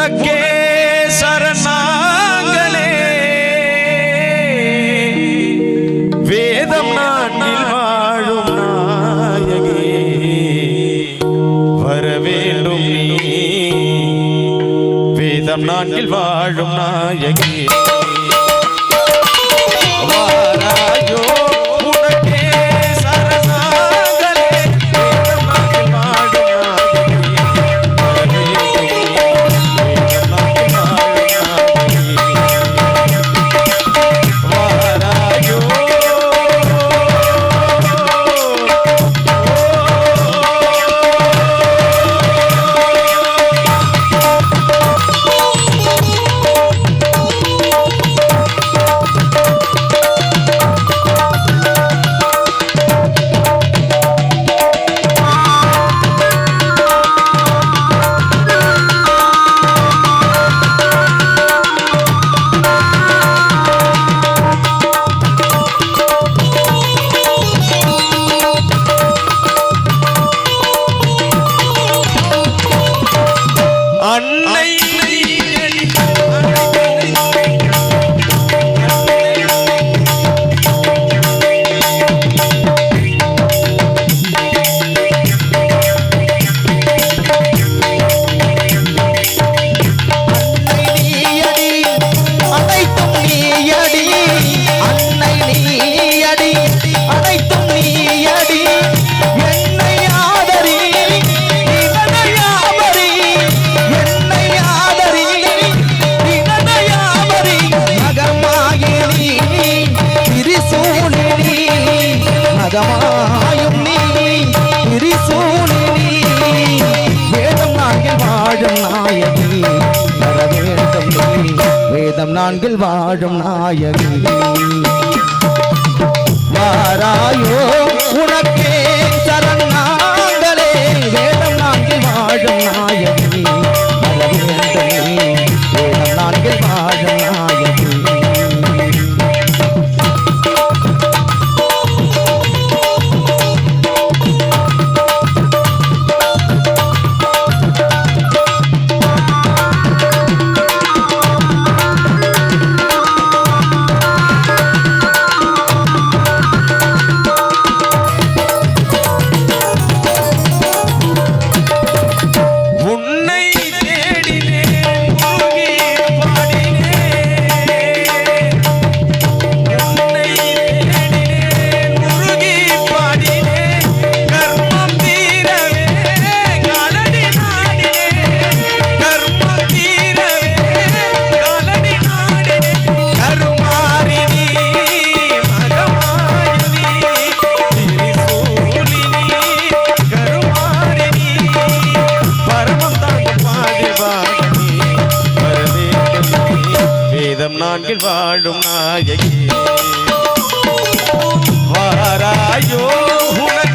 உனக்கே சரணாங்களே வேதம் நாட்டில் வாழும் நாயகே. வர வேண்டும் நீ. வேதம் நாட்டில் வாழும் நாயகே. நாம் நான்கில் வாழும் நாயகி. வாராயோ உலகில் வாழும் நாயகி. வாராயோ உனக்கு